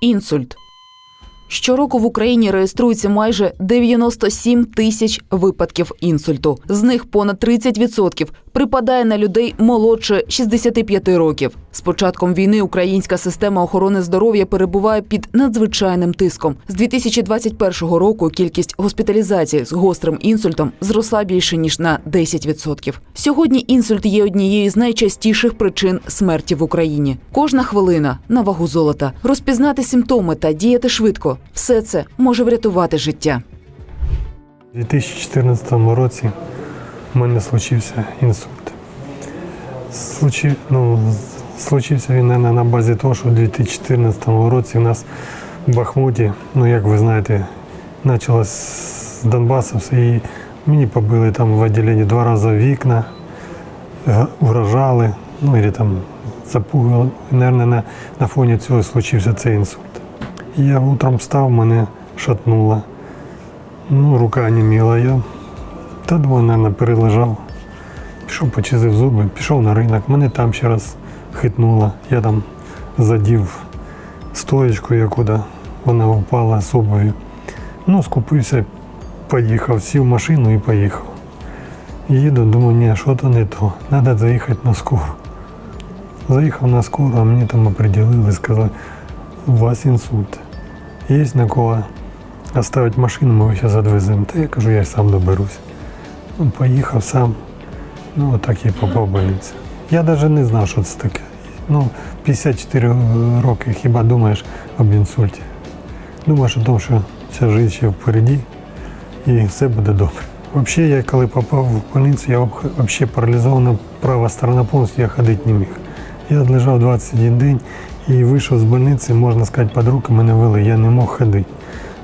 Інсульт. Щороку в Україні реєструється майже 97 тисяч випадків інсульту. З них понад 30% припадає на людей молодше 65 років. З початком війни українська система охорони здоров'я перебуває під надзвичайним тиском. З 2021 року кількість госпіталізацій з гострим інсультом зросла більше ніж на 10%. Сьогодні інсульт є однією з найчастіших причин смерті в Україні. Кожна хвилина на вагу золота. Розпізнати симптоми та діяти швидко все це може врятувати життя. У 2014 році в мене случився інсульт. Случи, ну, случився він наверное, на базі того, що у 2014 році у нас в Бахмуті, ну як ви знаєте, почалось з Донбасу і мені побили там в відділенні два рази вікна, угрожали, ну і там запугали. Наверное, на, на фоні цього случився цей інсульт. Я утром встав, мене шатнуло. Ну, рука неміла я. Та думаю, мабуть, перележав. Пішов, почистив зуби, пішов на ринок, мене там ще раз хитнуло. Я там задів стоєчку, якуди вона впала з обув'ю. Ну, скупився, поїхав, сів в машину і поїхав. Їду, думаю, ні, що то не то. Треба заїхати на скору. Заїхав на скору, а мені там оприділили, сказали, у вас інсульт. Є на кого оставить машину, ми зараз відвеземо. Та я кажу, я сам доберусь. Ну, поїхав сам. Ну, отак і попав в. Я навіть не знав, що це таке. Ну, 54 роки хіба думаєш об інсульті. Думаєш о тому, що ця життя ще впереді і все буде добре. Взагалі, я коли попав в больницю, я взагалі паралізована права сторона повністю, я ходити не міг. Я лежав 21 день і вийшов з больниці, можна сказати, під руки мене вели, я не мог ходити.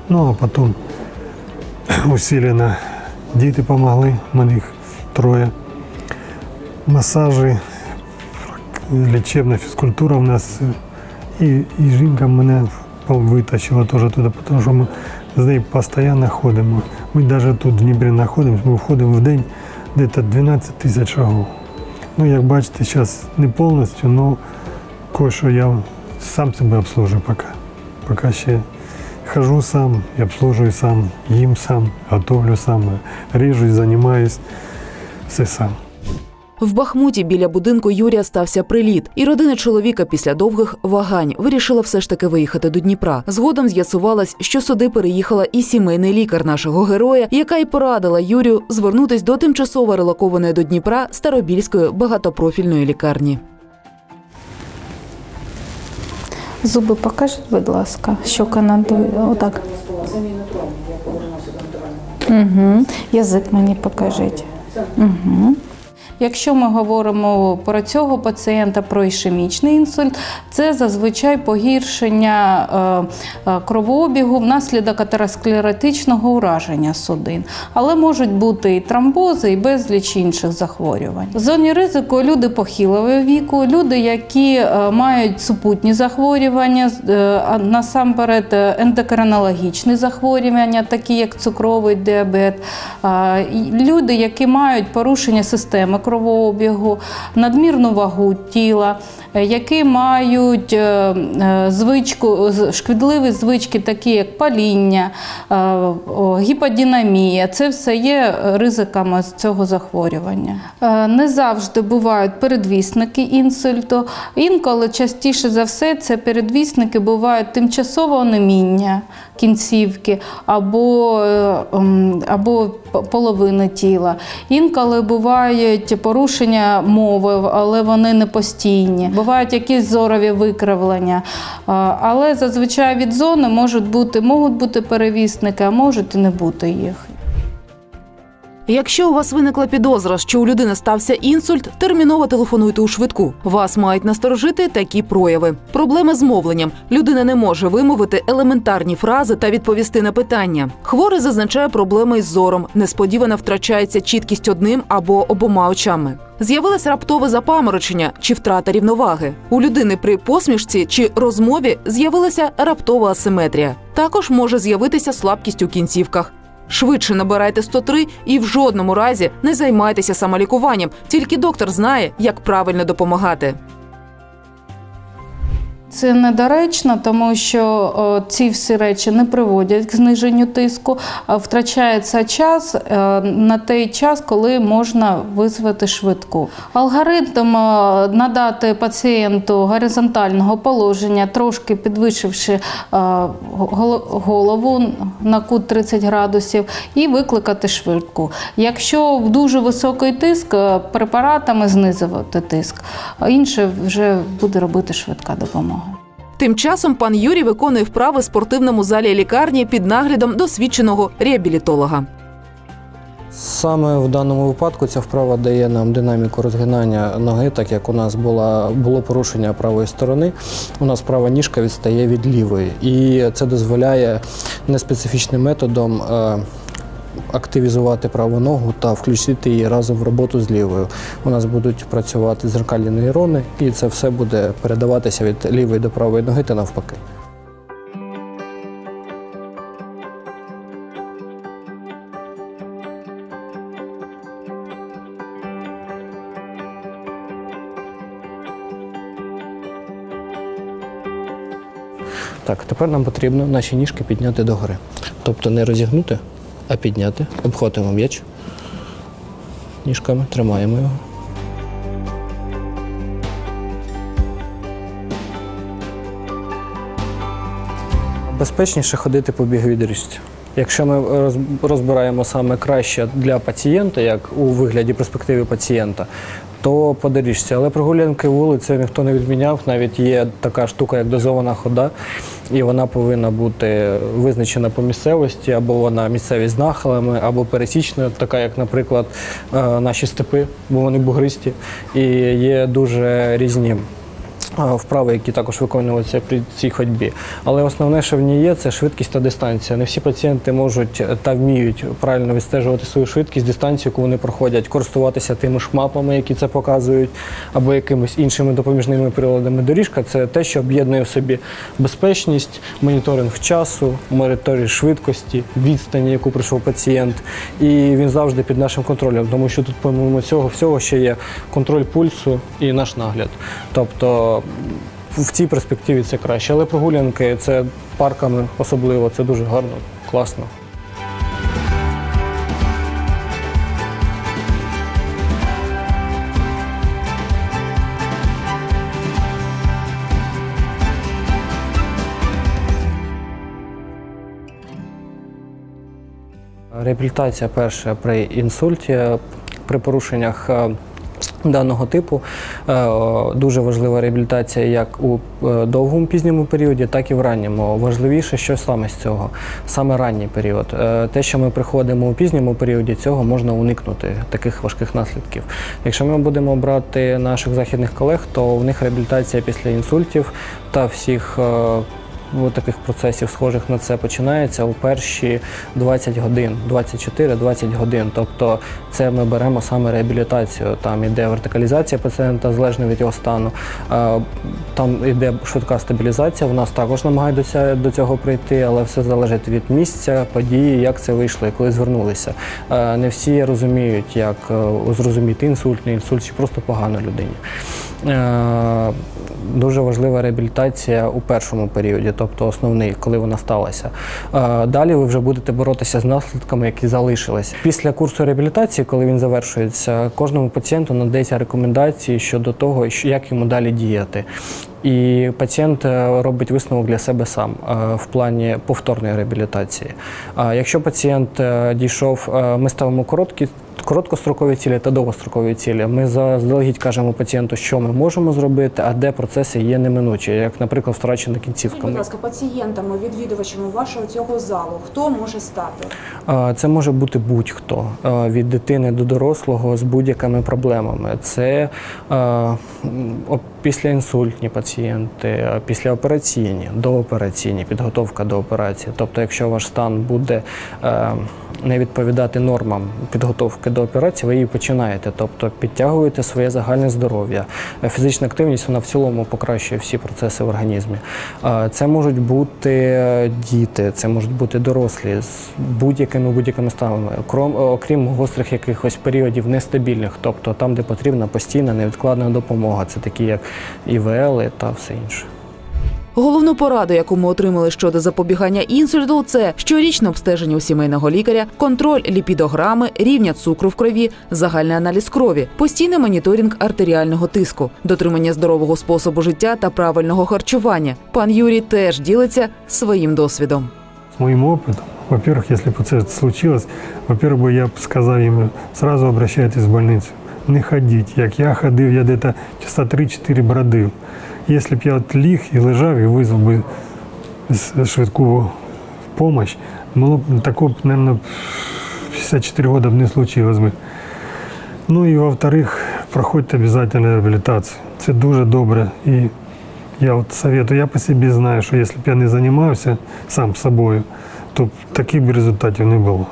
Ну, а потім усилено діти допомогли, мене їх троє. Масажі, лічебна фізкультура в нас. І, і жінка мене витащила теж туди, тому що ми з нею постійно ходимо. Ми навіть тут в Дніпрі знаходимося, ми входимо в день десь 12 тисяч шагів. Ну, як бачите, зараз не повністю, але кое-що я сам себе обслужую поки. Поки ще хожу сам, і обслужую сам, їм сам, готовлю сам, ріжу, займаюсь, все сам. В Бахмуті біля будинку Юрія стався приліт, і родина чоловіка після довгих вагань вирішила все ж таки виїхати до Дніпра. Згодом з'ясувалось, що сюди переїхала і сімейний лікар нашого героя, яка й порадила Юрію звернутись до тимчасово релокованої до Дніпра Старобільської багатопрофільної лікарні. Зуби покажіть, будь ласка, щока Канаду Отак. Угу. Язик мені покажіть. Угу. Якщо ми говоримо про цього пацієнта про ішемічний інсульт, це зазвичай погіршення е, е, кровообігу внаслідок атеросклеротичного ураження судин. Але можуть бути і тромбози, і безліч інших захворювань. В зоні ризику люди похилого віку, люди, які е, мають супутні захворювання, насамперед ендокринологічні захворювання, такі як цукровий діабет, люди, які мають порушення системи кровообігу, надмірну вагу тіла, е, які мають е, е, звичку, шкідливі звички, такі як паління, гіподинамія. Це все є ризиками цього захворювання. Не завжди бувають передвісники інсульту. Інколи частіше за все це передвісники бувають тимчасове онеміння кінцівки або, е, або п- половини тіла. Інколи бувають порушення мови, але вони не постійні. Бувають якісь зорові викривлення. Е, Але зазвичай від зони можуть бути, можуть бути перевісники, а можуть і не бути їх. Якщо у вас виникла підозра, що у людини стався інсульт, терміново телефонуйте у швидку. Вас мають насторожити такі прояви. Проблеми з мовленням. Людина не може вимовити елементарні фрази та відповісти на питання. Хворий зазначає проблеми із зором. Несподівано втрачається чіткість одним або обома очами. З'явилось раптове запаморочення чи втрата рівноваги. У людини при посмішці чи розмові з'явилася раптова асиметрія. Також може з'явитися слабкість у кінцівках. Швидше набирайте 103 і в жодному разі не займайтеся самолікуванням. Тільки доктор знає, як правильно допомагати. Це недоречно, тому що ці всі речі не приводять к зниженню тиску, втрачається час е, на той час, коли можна визвати швидку. Алгоритм е, надати пацієнту горизонтального положення, трошки підвищивши е, голову на кут 30 градусів, і викликати швидку. Якщо дуже високий тиск, препаратами знизувати тиск, а інше вже буде робити швидка допомога. Тим часом пан Юрій виконує вправи в спортивному залі лікарні під наглядом досвідченого реабілітолога. Саме в даному випадку ця вправа дає нам динаміку розгинання ноги, так як у нас була, було порушення правої сторони. У нас права ніжка відстає від лівої. І це дозволяє неспецифічним методом е, активізувати праву ногу та включити її разом в роботу з лівою. У нас будуть працювати зеркальні нейрони, і це все буде передаватися від лівої до правої ноги та навпаки. Так, тепер нам потрібно наші ніжки підняти догори. Тобто не розігнути, а підняти. Обходимо м'яч. Ніжками тримаємо його. Безпечніше ходити по біговій доріжці. Якщо ми розбираємо саме краще для пацієнта, як у вигляді перспективи пацієнта, то по. Але прогулянки вулицею ніхто не відміняв. Навіть є така штука, як дозована хода, і вона повинна бути визначена по місцевості, або вона місцевість з нахилами, або пересічна, така як, наприклад, е, наші степи, бо вони бугристі, і є дуже різні вправи, які також виконуються при цій ходьбі. Але основне, що в ній є, це швидкість та дистанція. Не всі пацієнти можуть та вміють правильно відстежувати свою швидкість, дистанцію, яку вони проходять, користуватися тими ж мапами, які це показують, або якимись іншими допоміжними приладами. Доріжка це те, що об'єднує в собі безпечність, моніторинг часу, моніторинг швидкості, відстані, яку пройшов пацієнт. І він завжди під нашим контролем, тому що тут, помимо цього всього, ще є контроль пульсу і наш нагляд. Тобто в цій перспективі це краще. Але прогулянки це парками особливо, це дуже гарно, класно. Реабілітація перша при інсульті, при порушеннях е, даного типу. Е, Дуже важлива реабілітація як у е, довгому пізньому періоді, так і в ранньому. Важливіше, що саме з цього, саме ранній період. Е, Те, що ми приходимо у пізньому періоді, цього можна уникнути таких важких наслідків. Якщо ми будемо брати наших західних колег, то в них реабілітація після інсультів та всіх. Е, таких процесів, схожих на це, починається у перші 20 годин, 24-20 годин. Тобто це ми беремо саме реабілітацію. Там іде вертикалізація пацієнта залежно від його стану. Е, Там іде швидка стабілізація. В нас також намагаються до цього прийти, але все залежить від місця, події, як це вийшло і коли звернулися. Е, Не всі розуміють, як е, зрозуміти інсульт, не інсульт чи просто погано людині. Дуже важлива реабілітація у першому періоді, тобто основний, коли вона сталася. Е, Далі ви вже будете боротися з наслідками, які залишились. Після курсу реабілітації, коли він завершується, кожному пацієнту надається рекомендації щодо того, як йому далі діяти. І пацієнт е, робить висновок для себе сам е, в плані повторної реабілітації. Якщо пацієнт дійшов, ми ставимо короткі. Короткострокові цілі та довгострокові цілі. Ми заздалегідь кажемо пацієнту, що ми можемо зробити, а де процеси є неминучі, як, наприклад, втрачена кінцівка. Скажіть, будь ласка, пацієнтами, відвідувачами вашого цього залу, хто може стати? Це може бути будь-хто від дитини до дорослого з будь-якими проблемами. Це післяінсультні пацієнти, післяопераційні, доопераційні, підготовка до операції. Тобто, якщо ваш стан буде не відповідати нормам підготовки до операції, ви її починаєте. Тобто підтягуєте своє загальне здоров'я. Е, Фізична активність вона в цілому покращує всі процеси в організмі. Е, Це можуть бути е, діти, це можуть бути дорослі з будь-якими будь-якими станами, крім, окрім гострих якихось періодів нестабільних, тобто там, де потрібна постійна невідкладна допомога. Це такі як ІВЛ та все інше. Головну пораду, яку ми отримали щодо запобігання інсульту, це щорічне обстеження у сімейного лікаря, контроль ліпідограми, рівня цукру в крові, загальний аналіз крові, постійний моніторинг артеріального тиску, дотримання здорового способу життя та правильного харчування. Пан Юрій теж ділиться своїм досвідом. С моим опытом, во-первых, если бы это случилось, во-первых, бы я б сказав їм, сразу обращайтесь в больницю. Не ходіть. Як я ходив, я десь часа 3-4 бродив. Якщо б я от ліг і лежав і визвав би швидку допомогу, було б такого, б, мабуть, 54 года б не случилось би. Ну і во-вторых, проходьте обязательно реабілітацію. Це дуже добре. І я от советую, я по собі знаю, що якщо б я не займався сам собою, то таких б результатів не було.